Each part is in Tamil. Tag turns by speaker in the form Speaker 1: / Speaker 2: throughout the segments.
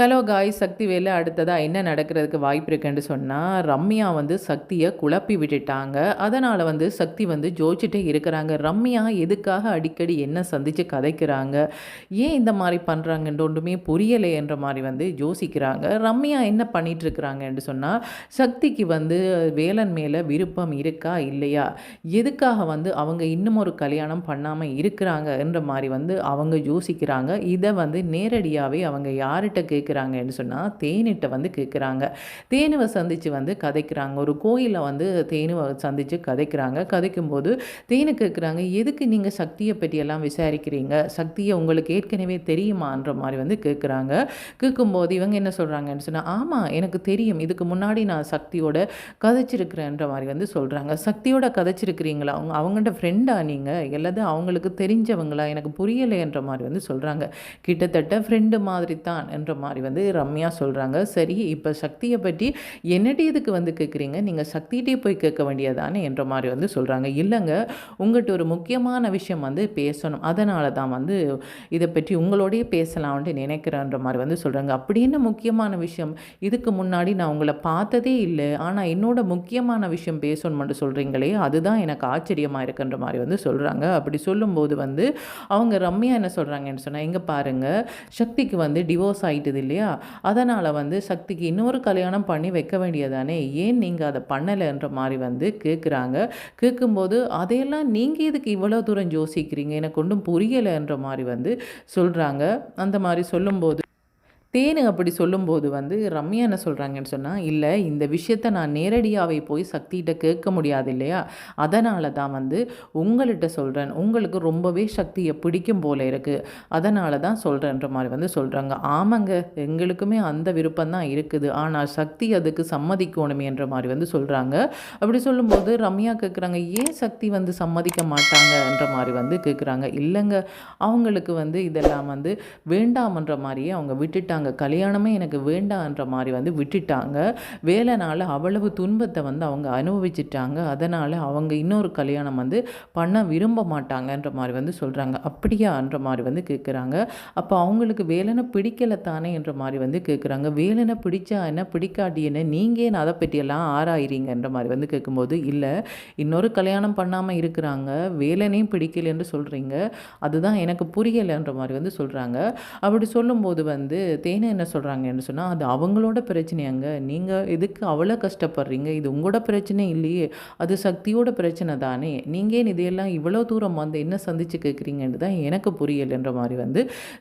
Speaker 1: ஹலோ காய் சக்தி வேலை அடுத்ததாக என்ன நடக்கிறதுக்கு வாய்ப்பு இருக்குன்னு சொன்னால் ரம்யா வந்து சக்தியை குழப்பி விட்டுட்டாங்க. அதனால் வந்து சக்தி வந்து ஜோதிச்சுட்டே இருக்கிறாங்க. ரம்யா எதுக்காக அடிக்கடி என்ன சந்தித்து கதைக்கிறாங்க? ஏன் இந்த மாதிரி பண்ணுறாங்கன்ற ஒன்றுமே புரியலை என்ற மாதிரி வந்து யோசிக்கிறாங்க. ரம்யா என்ன பண்ணிகிட்ருக்குறாங்கன்னு சொன்னால் சக்திக்கு வந்து வேலன் மேலே விருப்பம் இருக்கா இல்லையா? எதுக்காக வந்து அவங்க இன்னும் ஒரு கல்யாணம் பண்ணாமல் இருக்கிறாங்க என்ற மாதிரி வந்து அவங்க யோசிக்கிறாங்க. இதை வந்து நேரடியாகவே அவங்க யார்கிட்ட கேட்க கேட்குறாங்கன்னு சொன்னால் தேனிட்ட வந்து கேட்குறாங்க. தேனுவை சந்தித்து வந்து கதைக்கிறாங்க. ஒரு கோயிலில் வந்து தேனுவை சந்தித்து கதைக்கிறாங்க. கதைக்கும்போது தேனு கேட்குறாங்க எதுக்கு நீங்கள் சக்தியை பற்றியெல்லாம் விசாரிக்கிறீங்க? சக்தியை உங்களுக்கு ஏற்கனவே தெரியுமான்ற மாதிரி வந்து கேட்குறாங்க. கேட்கும்போது இவங்க என்ன சொல்கிறாங்கன்னு சொன்னால் ஆமாம் எனக்கு தெரியும். இதுக்கு முன்னாடி நான் சக்தியோட கதைச்சிருக்கிறேன்ற மாதிரி வந்து சொல்கிறாங்க சக்தியோட கதைச்சிருக்கிறீங்களா? அவங்க அவங்கள்ட்ட ஃப்ரெண்டா நீங்கள் எல்லாது அவங்களுக்கு தெரிஞ்சவங்களா? எனக்கு புரியலைன்ற மாதிரி வந்து சொல்கிறாங்க கிட்டத்தட்ட ஃப்ரெண்டு மாதிரி தான் என்ற மாதிரி வந்து ரம்யா சொல்கிறாங்க சரி இப்போ சக்தியை பற்றி என்னடி இதுக்கு வந்து கேட்குறீங்க நீங்கள் சக்திகிட்டே போய் கேட்க வேண்டியதானே என்ற மாதிரி வந்து சொல்கிறாங்க இல்லைங்க உங்கள்கிட்ட ஒரு முக்கியமான விஷயம் வந்து பேசணும். அதனால தான் வந்து இதை பற்றி உங்களோடய பேசலாம்னு நினைக்கிறேன்ற மாதிரி வந்து சொல்கிறாங்க அப்படி என்ன முக்கியமான விஷயம்? இதுக்கு முன்னாடி நான் உங்களை பார்த்ததே இல்லை. ஆனால் என்னோட முக்கியமான விஷயம் பேசணும்னு சொல்கிறீங்களே அதுதான் எனக்கு ஆச்சரியமாக இருக்குன்ற மாதிரி வந்து சொல்கிறாங்க அப்படி சொல்லும்போது வந்து அவங்க ரம்யா என்ன சொல்கிறாங்கன்னு சொன்னால் இங்கே பாருங்கள் சக்திக்கு வந்து டிவோர்ஸ் ஆகிட்டுது இல்லையா? அதனால் வந்து சக்திக்கு இன்னொரு கல்யாணம் பண்ணி வைக்க வேண்டியதானே? ஏன் நீங்கள் அதை பண்ணலைன்ற மாதிரி வந்து கேட்குறாங்க கேட்கும்போது அதையெல்லாம் நீங்கள் எதுக்கு இவ்வளோ தூரம் யோசிக்கிறீங்க? எனக்கு ஒன்றும் புரியலைன்ற மாதிரி வந்து சொல்கிறாங்க அந்த மாதிரி சொல்லும்போது தேனு அப்படி சொல்லும்போது வந்து ரம்யா என்ன சொல்கிறாங்கன்னு சொன்னால் இல்லை இந்த விஷயத்த நான் நேரடியாகவே போய் சக்திகிட்ட கேட்க முடியாது இல்லையா? அதனால தான் வந்து உங்கள்கிட்ட சொல்கிறேன் உங்களுக்கு ரொம்பவே சக்தியை பிடிக்கும் போல இருக்குது அதனால தான் சொல்கிறேன்ற மாதிரி வந்து சொல்கிறாங்க ஆமாங்க எங்களுக்குமே அந்த விருப்பம் தான் இருக்குது. ஆனால் சக்தி அதுக்கு சம்மதிக்கணுமே என்ற மாதிரி வந்து சொல்கிறாங்க அப்படி சொல்லும்போது ரம்யா கேட்குறாங்க ஏன் சக்தி வந்து சம்மதிக்க மாட்டாங்கன்ற மாதிரி வந்து கேட்குறாங்க இல்லைங்க அவங்களுக்கு வந்து இதெல்லாம் வந்து வேண்டாமன்ற மாதிரியே அவங்க விட்டுட்டாங்க. விட்டுட்டாங்க கல்யாணமே எனக்கு வேண்டான்ற மாதிரி வந்து விட்டுட்டாங்க. வேலைனால அவ்வளவு துன்பத்தை வந்து அவங்க அனுபவிச்சிட்டாங்க. அதனால் அவங்க இன்னொரு கல்யாணம் வந்து பண்ண விரும்ப மாட்டாங்கன்ற மாதிரி வந்து சொல்கிறாங்க அப்படியான்ற மாதிரி வந்து கேட்குறாங்க அப்போ அவங்களுக்கு வேலைனை பிடிக்கலை தானே என்ற மாதிரி வந்து கேட்குறாங்க வேலைனை பிடிச்சா என்ன பிடிக்காட்டி என்ன நீங்கள் ஏன் அதை பற்றியெல்லாம் ஆராயிறீங்கன்ற மாதிரி வந்து கேட்கும்போது இல்லை இன்னொரு கல்யாணம் பண்ணாமல் இருக்கிறாங்க. வேலைனையும் பிடிக்கலைன்னு சொல்கிறீங்க அதுதான் எனக்கு புரியலைன்ற மாதிரி வந்து சொல்கிறாங்க அப்படி சொல்லும்போது வந்து தேனை என்ன சொல்கிறாங்கன்னு சொன்னால் அது அவங்களோட பிரச்சனையாங்க நீங்கள் எதுக்கு அவ்வளோ கஷ்டப்படுறீங்க? இது உங்களோட பிரச்சனை இல்லையே. அது சக்தியோட பிரச்சனை தானே. நீங்கள் ஏன் இதையெல்லாம் இவ்வளோ தூரம் வந்து என்ன சந்தித்து கேட்குறீங்கன்னு தான் எனக்கு புரியலைன்ற மாதிரி வந்து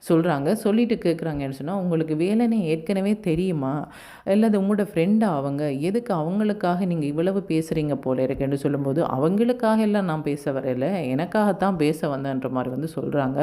Speaker 1: சொல்கிறாங்க சொல்லிட்டு கேட்குறாங்கன்னு சொன்னால் உங்களுக்கு வேலைனே ஏற்கனவே தெரியுமா? இல்லை உங்களோட ஃப்ரெண்டாக அவங்க? எதுக்கு அவங்களுக்காக நீங்கள் இவ்வளவு பேசுகிறீங்க போல இருக்குன்னு சொல்லும்போது அவங்களுக்காக எல்லாம் நான் பேச வரல. எனக்காகத்தான் பேச வந்தேன்ற மாதிரி வந்து சொல்கிறாங்க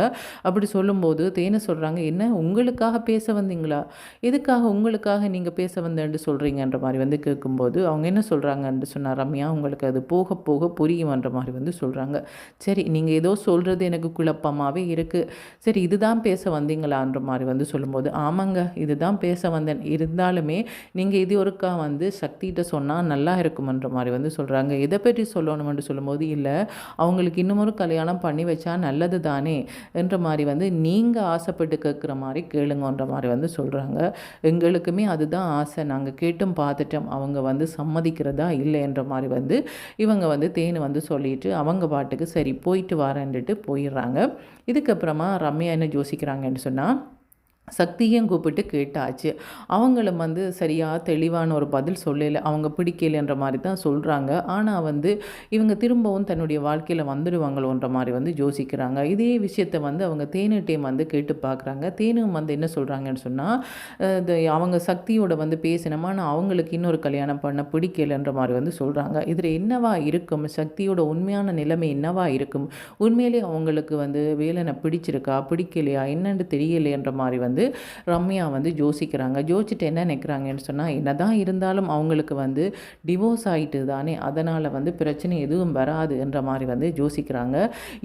Speaker 1: அப்படி சொல்லும்போது தேனை சொல்கிறாங்க என்ன? உங்களுக்காக பேச வந்தீங்க? வந்தீங்களா எதுக்காக உங்களுக்காக நீங்கள் பேச வந்தேன்ட்டு சொல்கிறீங்கன்ற மாதிரி வந்து கேட்கும்போது அவங்க என்ன சொல்கிறாங்கன்ட்டு சொன்னார் ரம்யா உங்களுக்கு அது போக போக புரியுமன்ற மாதிரி வந்து சொல்கிறாங்க சரி நீங்கள் ஏதோ சொல்கிறது எனக்கு குழப்பமாகவே இருக்குது சரி இதுதான் பேச வந்தீங்களான்ற மாதிரி வந்து சொல்லும்போது ஆமாங்க இதுதான் பேச வந்தேன். இருந்தாலுமே நீங்கள் இது ஒருக்கா வந்து சக்திகிட்ட சொன்னால் நல்லா இருக்குமன்ற மாதிரி வந்து சொல்கிறாங்க எதை பற்றி சொல்லணும்னு சொல்லும்போது இல்லை அவங்களுக்கு இன்னமொரு ஒரு கல்யாணம் பண்ணி வச்சா நல்லது தானே? என்ற மாதிரி வந்து நீங்கள் ஆசைப்பட்டு கேட்குற மாதிரி கேளுங்கன்ற மாதிரி வந்து வந்து சொல்கிறாங்க எங்களுக்குமே அதுதான் ஆசை. நாங்கள் கேட்டும் பார்த்துட்டோம். அவங்க வந்து சம்மதிக்கிறதா இல்லைன்ற மாதிரி வந்து இவங்க வந்து தேனு வந்து சொல்லிட்டு அவங்க பாட்டுக்கு சரி போயிட்டு வரேன்ட்டு போயிடுறாங்க. இதுக்கப்புறமா ரம்யா என்ன யோசிக்கிறாங்கன்னு சொன்னால் சக்தியும் கூப்பிட்டு கேட்டாச்சு. அவங்களும் வந்து சரியாக தெளிவான ஒரு பதில் சொல்லலை. அவங்க பிடிக்கலைன்ற மாதிரி தான் சொல்கிறாங்க ஆனால் வந்து இவங்க திரும்பவும் தன்னுடைய வாழ்க்கையில் வந்துடுவாங்களோன்ற மாதிரி வந்து யோசிக்கிறாங்க. இதே விஷயத்தை வந்து அவங்க தேனுட்டையும் வந்து கேட்டு பார்க்குறாங்க தேனும் வந்து என்ன சொல்கிறாங்கன்னு சொன்னால் அவங்க சக்தியோட வந்து பேசினோமா ஆனால் அவங்களுக்கு இன்னொரு கல்யாணம் பண்ண பிடிக்கலைன்ற மாதிரி வந்து சொல்கிறாங்க இதில் என்னவா இருக்கும்? சக்தியோட உண்மையான நிலைமை என்னவா இருக்கும்? உண்மையிலே அவங்களுக்கு வந்து வேலனை பிடிச்சிருக்கா? பிடிக்கலையா? என்னென்னு தெரியலையன்ற மாதிரி வந்து வந்து ரம்யா வந்து யோசிக்கிறாங்க. யோசிச்சுட்டு என்ன நினைக்கிறாங்கன்னு சொன்னால் என்ன தான் இருந்தாலும் அவங்களுக்கு வந்து டிவோர்ஸ் ஆகிட்டு தானே அதனால் வந்து பிரச்சனை எதுவும் வராது என்ற மாதிரி வந்து யோசிக்கிறாங்க.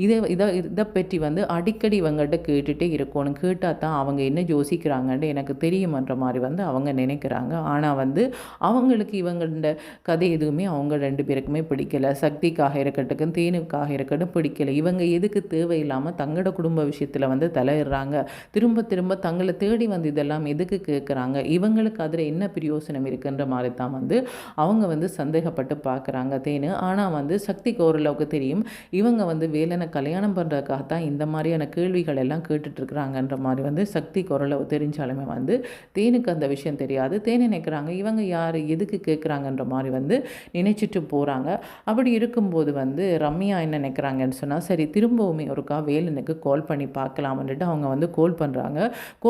Speaker 1: இதை இதை இதை பற்றி வந்து அடிக்கடி இவங்கள்ட்ட கேட்டுகிட்டே இருக்கணும் கேட்டால் தான் அவங்க என்ன யோசிக்கிறாங்கன்னு எனக்கு தெரியுமன்ற மாதிரி வந்து அவங்க நினைக்கிறாங்க. ஆனால் வந்து அவங்களுக்கு இவங்களோட கதை எதுவுமே அவங்க ரெண்டு பேருக்குமே பிடிக்கல. சக்திக்காக இருக்கட்டும் தேனுக்காக இருக்கட்டும் பிடிக்கல. இவங்க எதுக்கு தேவையில்லாமல் தங்களோட குடும்ப விஷயத்தில் வந்து தலையிடுறாங்க. திரும்ப திரும்ப தங்க தங்களை தேடி வந்து இதெல்லாம் எதுக்கு கேட்குறாங்க இவங்களுக்கு அதில் என்ன பிரயோசனம் இருக்குன்ற மாதிரி தான் வந்து அவங்க வந்து சந்தேகப்பட்டு பார்க்குறாங்க தேனு. ஆனால் வந்து சக்திக்கு ஓரளவுக்கு தெரியும். இவங்க வந்து வேலனை கல்யாணம் பண்ணுறதுக்காக தான் இந்த மாதிரியான கேள்விகள் எல்லாம் கேட்டுட்ருக்குறாங்கன்ற மாதிரி வந்து சக்திக்கு ஓரளவு தெரிஞ்சாலுமே வந்து தேனுக்கு அந்த விஷயம் தெரியாது. தேனை நினைக்கிறாங்க இவங்க யார்? எதுக்கு கேட்குறாங்கன்ற மாதிரி வந்து நினைச்சிட்டு போகிறாங்க அப்படி இருக்கும்போது வந்து ரம்யா என்ன நினைக்கிறாங்கன்னு சொன்னால் சரி திரும்பவுமே ஒருக்கா வேலனுக்கு கால் பண்ணி பார்க்கலாம்னுட்டு அவங்க வந்து கால் பண்ணுறாங்க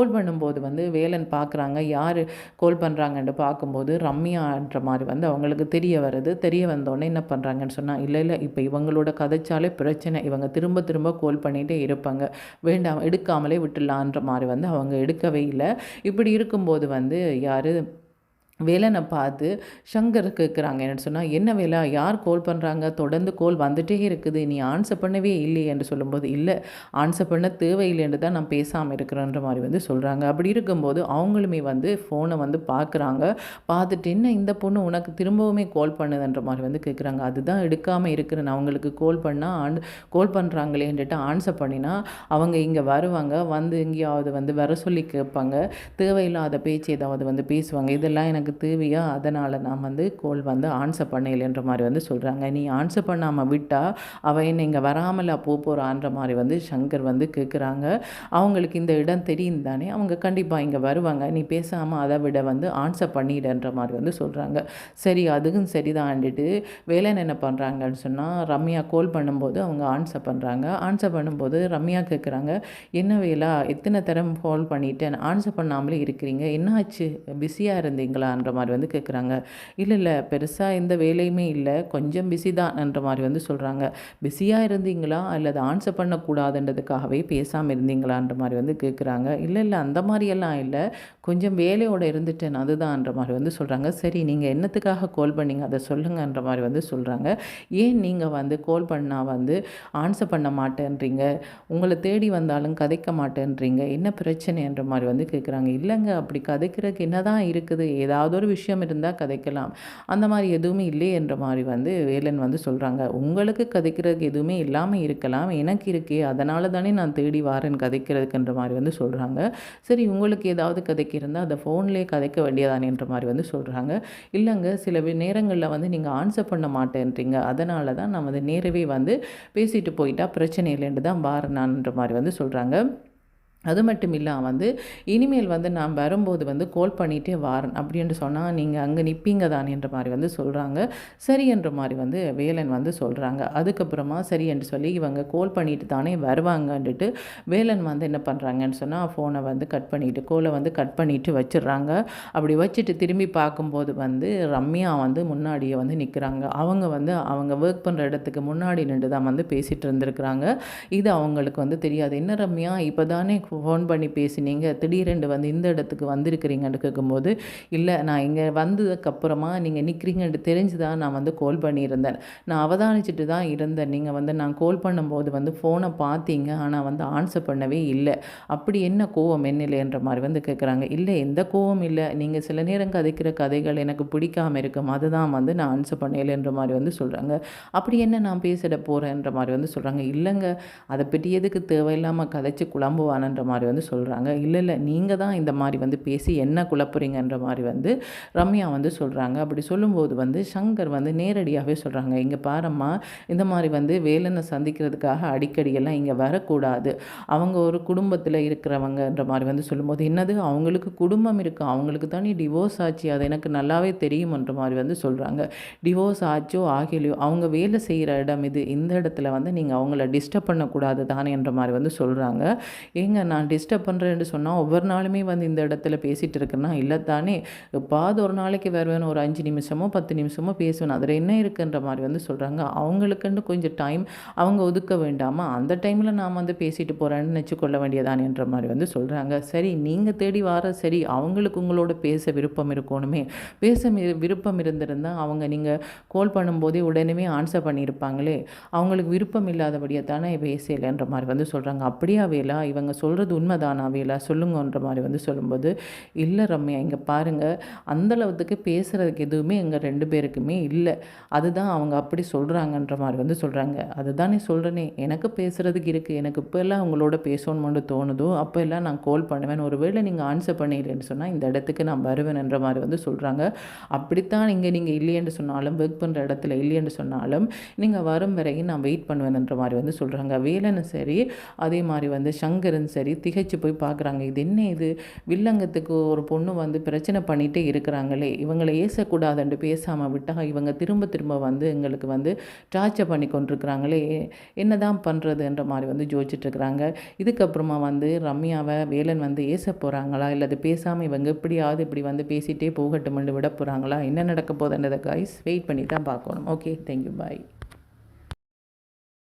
Speaker 1: கோல் பண்ணும்போது வந்து வேலன் பார்க்குறாங்க. யார் கோல் பண்ணுறாங்கன்ட்டு பார்க்கும்போது ரம்யான்ற மாதிரி வந்து அவங்களுக்கு தெரிய வருது. தெரிய வந்தோடனே என்ன பண்ணுறாங்கன்னு சொன்னால் இல்லை இல்லை இப்போ இவங்களோட கதைச்சாலே பிரச்சனை. இவங்க திரும்ப திரும்ப கோல் பண்ணிகிட்டே இருப்பாங்க. வேண்டாம் எடுக்காமலே விட்டுலான்ற மாதிரி வந்து அவங்க எடுக்கவே இல்லை. இப்படி இருக்கும்போது வந்து யார் வேலனை பார்த்து சங்கர் கேட்குறாங்க என்ன சொன்னால் என்ன வேலை யார் கோல் பண்ணுறாங்க தொடர்ந்து கோல் வந்துட்டே இருக்குது. நீ ஆன்சர் பண்ணவே இல்லை என்று சொல்லும்போது இல்லை ஆன்சர் பண்ண தேவையில்லைன்னு தான் நான் பேசாமல் இருக்கிறேன்ற மாதிரி வந்து சொல்கிறாங்க அப்படி இருக்கும்போது அவங்களுமே வந்து ஃபோனை வந்து பார்க்குறாங்க. பார்த்துட்டு என்ன இந்த பொண்ணு உனக்கு திரும்பவுமே கால் பண்ணுதுன்ற மாதிரி வந்து கேட்குறாங்க அதுதான் எடுக்காமல் இருக்கிறேன். அவங்களுக்கு கால் பண்ணால் ஆன் கால் பண்ணுறாங்களேன்ட்டு ஆன்சர் பண்ணினா அவங்க இங்கே வருவாங்க. வந்து எங்கேயாவது வந்து வர சொல்லி கேட்பாங்க. தேவையில்லாத பேச்சு ஏதாவது வந்து பேசுவாங்க. இதெல்லாம் எனக்கு நமக்கு தேவையோ? அதனால் நான் வந்து கோல் வந்து ஆன்சர் பண்ணலைன்ற மாதிரி வந்து சொல்கிறாங்க நீ ஆன்சர் பண்ணாமல் விட்டால் அவள் என்னை இங்கே வராமலா போக போகிறான்ற மாதிரி வந்து சங்கர் வந்து கேட்குறாங்க அவங்களுக்கு இந்த இடம் தெரியும் தானே? அவங்க கண்டிப்பாக இங்கே வருவாங்க. நீ பேசாமல் அதை விட வந்து ஆன்சர் பண்ணிடுன்ற மாதிரி வந்து சொல்கிறாங்க சரி அதுக்கும் சரிதான்ட்டு வேலை என்ன பண்ணுறாங்கன்னு சொன்னால் ரம்யா கோல் பண்ணும்போது அவங்க ஆன்சர் பண்ணுறாங்க ஆன்சர் பண்ணும்போது ரம்யா கேட்குறாங்க என்ன வேலா? எத்தனை தரம் கால் பண்ணிட்டேன் ஆன்சர் பண்ணாமலே இருக்கிறீங்க. என்னாச்சு? பிஸியாக இருந்தீங்களா? என்ற மாதிரி வந்து கேட்குறாங்க இல்லை இல்லை பெருசாக எந்த வேலையுமே இல்லை. கொஞ்சம் பிஸி தான் என்ற மாதிரி வந்து சொல்கிறாங்க பிஸியாக இருந்தீங்களா? அல்லது ஆன்சர் பண்ணக்கூடாதுன்றதுக்காகவே பேசாமல் இருந்தீங்களான்ற மாதிரி வந்து கேட்குறாங்க இல்லை இல்லை அந்த மாதிரியெல்லாம் இல்லை. கொஞ்சம் வேலையோடு இருந்துட்டேன். அதுதான்ன்ற மாதிரி வந்து சொல்கிறாங்க சரி நீங்கள் என்னத்துக்காக கால் பண்ணீங்க? அதை சொல்லுங்கன்ற மாதிரி வந்து சொல்கிறாங்க ஏன் நீங்கள் வந்து கால் பண்ணால் வந்து ஆன்சர் பண்ண மாட்டேன்றீங்க? உங்களை தேடி வந்தாலும் கதைக்க மாட்டேன்றீங்க? என்ன பிரச்சனைன்ற மாதிரி வந்து கேட்குறாங்க இல்லைங்க அப்படி கதைக்கிறதுக்கு என்ன தான் இருக்குது? ஏதாவது ஏதாவது ஒரு விஷயம் இருந்தால் கதைக்கலாம். அந்த மாதிரி எதுவுமே இல்லை என்ற மாதிரி வந்து வேலன் வந்து சொல்கிறாங்க உங்களுக்கு கதைக்கிறதுக்கு எதுவுமே இல்லாமல் இருக்கலாம். எனக்கு இருக்கே. அதனால தானே நான் தேடி வாரேன் கதைக்கிறதுக்குன்ற மாதிரி வந்து சொல்கிறாங்க சரி உங்களுக்கு ஏதாவது கதைக்கு இருந்தால் அதை ஃபோன்லேயே கதைக்க வேண்டியதானேன்ற மாதிரி வந்து சொல்கிறாங்க இல்லைங்க சில நேரங்களில் வந்து நீங்கள் ஆன்சர் பண்ண மாட்டேன்றீங்க. அதனால தான் நான் வந்து நேரவே வந்து பேசிட்டு போயிட்டா பிரச்சனை இல்லைன்ட்டு தான் வாரனான்ற மாதிரி வந்து சொல்கிறாங்க அது மட்டும் இல்லாமல் வந்து இனிமேல் வந்து நான் வரும்போது வந்து கால் பண்ணிகிட்டே வாரன் அப்படின்ட்டு சொன்னால் நீங்கள் அங்கே நிற்பீங்க தானேன்ற மாதிரி வந்து சொல்கிறாங்க சரி என்ற மாதிரி வந்து வேலன் வந்து சொல்கிறாங்க அதுக்கப்புறமா சரி என்று சொல்லி இவங்க கால் பண்ணிட்டு தானே வருவாங்கன்ட்டு வேலன் வந்து என்ன பண்ணுறாங்கன்னு சொன்னால் ஃபோனை வந்து கட் பண்ணிவிட்டு கோலை வந்து கட் பண்ணிவிட்டு வச்சிடுறாங்க. அப்படி வச்சுட்டு திரும்பி பார்க்கும்போது வந்து ரம்யா வந்து முன்னாடியே வந்து நிற்கிறாங்க அவங்க வந்து அவங்க ஒர்க் பண்ணுற இடத்துக்கு முன்னாடி நின்று தான் வந்து பேசிகிட்டு இருந்திருக்கிறாங்க. இது அவங்களுக்கு வந்து தெரியாது. என்ன ரம்யா? இப்போ தானே ஃபோன் பண்ணி பேசினீங்க திடீரென்று வந்து இந்த இடத்துக்கு வந்திருக்கிறீங்கன்னு கேட்கும்போது இல்லை நான் இங்கே வந்ததுக்கப்புறமா நீங்கள் நிற்கிறீங்கன்ட்டு தெரிஞ்சு தான் நான் வந்து கால் பண்ணியிருந்தேன். நான் அவதானிச்சுட்டு தான் இருந்தேன். நீங்கள் வந்து நான் கால் பண்ணும்போது வந்து ஃபோனை பார்த்தீங்க ஆனால் வந்து ஆன்சர் பண்ணவே இல்லை. அப்படி என்ன கோவம் என்னில்லைன்ற மாதிரி வந்து கேட்குறாங்க. இல்லை எந்த கோவம் இல்லை. நீங்கள் சில நேரம் கதைக்கிற கதைகள் எனக்கு பிடிக்காமல் இருக்கும். அதுதான் வந்து நான் ஆன்சர் பண்ணலைன்ற மாதிரி வந்து சொல்கிறாங்க அப்படி என்ன நான் பேசிட போகிறேன்ற மாதிரி வந்து சொல்கிறாங்க இல்லைங்க அதை பற்றி எதுக்கு தேவையில்லாமல் கதைச்சு குழம்புவானன்ற அப்படின்ற மாதிரி வந்து சொல்கிறாங்க இல்லை இல்லை நீங்கள் தான் இந்த மாதிரி வந்து பேசி என்ன குழப்புறீங்கன்ற மாதிரி வந்து ரம்யா வந்து சொல்கிறாங்க அப்படி சொல்லும்போது வந்து சங்கர் வந்து நேரடியாகவே சொல்கிறாங்க இங்கே பாரம்மா இந்த மாதிரி வந்து வேலனை சந்திக்கிறதுக்காக அடிக்கடியெல்லாம் இங்கே வரக்கூடாது. அவங்க ஒரு குடும்பத்தில் இருக்கிறவங்கன்ற மாதிரி வந்து சொல்லும்போது என்னது? அவங்களுக்கு குடும்பம் இருக்குது அவங்களுக்கு தானே டிவோர்ஸ் ஆச்சு. அது எனக்கு நல்லாவே தெரியுமன்ற மாதிரி வந்து சொல்கிறாங்க டிவோர்ஸ் ஆச்சோ ஆகலையோ அவங்க வேலை செய்கிற இடம் இது. இந்த இடத்துல வந்து நீங்கள் அவங்கள டிஸ்டர்ப் பண்ணக்கூடாது தானே என்ற மாதிரி வந்து சொல்கிறாங்க ஏங்க நான் டிஸ்டர்ப் பண்ணுறேன்னு சொன்னால் ஒவ்வொரு நாளுமே வந்து இந்த இடத்துல பேசிகிட்டு இருக்கேன்னா இல்லை தானே எப்பாவது ஒரு நாளைக்கு வருவேன் ஒரு அஞ்சு நிமிஷமோ பத்து நிமிஷமோ பேசுவேன். அதில் என்ன இருக்குன்ற மாதிரி வந்து சொல்கிறாங்க அவங்களுக்குன்னு கொஞ்சம் டைம் அவங்க ஒதுக்க வேண்டாமா? அந்த டைமில் நான் வந்து பேசிட்டு போகிறேன்னு நினச்சிக்கொள்ள வேண்டியதானேன்ற மாதிரி வந்து சொல்கிறாங்க சரி நீங்கள் தேடி வர சரி அவங்களுக்கு உங்களோட பேச விருப்பம் இருக்கணுமே. பேச விருப்பம் இருந்திருந்தால் அவங்க நீங்கள் கால் பண்ணும்போதே உடனே ஆன்சர் பண்ணியிருப்பாங்களே. அவங்களுக்கு விருப்பம் இல்லாதபடியாக தானே பேசலைன்ற மாதிரி வந்து சொல்கிறாங்க அப்படியாவேலா இவங்க சொல்கிற சொல்கிறது உண்மைதானா வேலா? சொல்லுங்கன்ற மாதிரி வந்து சொல்லும்போது இல்லை ரம்யா இங்கே பாருங்கள் அந்தளவுக்கு பேசுகிறதுக்கு எதுவுமே எங்கள் ரெண்டு பேருக்குமே இல்லை. அதுதான் அவங்க அப்படி சொல்கிறாங்கன்ற மாதிரி வந்து சொல்கிறாங்க அதுதான் நீ சொல்கிறேனே எனக்கு பேசுகிறதுக்கு இருக்குது எனக்கு இப்போல்லாம் அவங்களோட பேசணும்னு தோணுதோ அப்போ எல்லாம் நான் கால் பண்ணுவேன். ஒருவேளை நீங்கள் ஆன்சர் பண்ணிடுறேன்னு சொன்னால் இந்த இடத்துக்கு நான் வருவேன்ன்ற மாதிரி வந்து சொல்கிறாங்க அப்படித்தான் இங்கே நீங்கள் இல்லையென்று சொன்னாலும் ஒர்க் பண்ணுற இடத்துல இல்லையென்று சொன்னாலும் நீங்கள் வரும் வரையும் நான் வெயிட் பண்ணுவேன்ன்ற மாதிரி வந்து சொல்கிறாங்க வேலனும் சரி அதே மாதிரி வந்து சங்கரன் சரி திகைச்சு போய் பார்க்குறாங்க. இது என்ன இது? வில்லங்கத்துக்கு ஒரு பொண்ணு வந்து பிரச்சனை பண்ணிகிட்டே இருக்கிறாங்களே. இவங்களை ஏசக்கூடாதுன்ட்டு பேசாமல் விட்டால் இவங்க திரும்ப திரும்ப வந்து எங்களுக்கு வந்து டார்ச்சர் பண்ணி கொண்டிருக்கிறாங்களே. என்ன தான் பண்ணுறதுன்ற மாதிரி வந்து ஜோதிச்சிட்ருக்குறாங்க இதுக்கப்புறமா வந்து ரம்யாவை வேலன் வந்து ஏச போகிறாங்களா இல்லை அது பேசாமல் இவங்க எப்படியாவது இப்படி வந்து பேசிகிட்டே போகட்டும்னு விட போகிறாங்களா என்ன நடக்க போதுன்றதை கைஸ் வெயிட் பண்ணி தான் பார்க்கணும் ஓகே தேங்க்யூ பாய்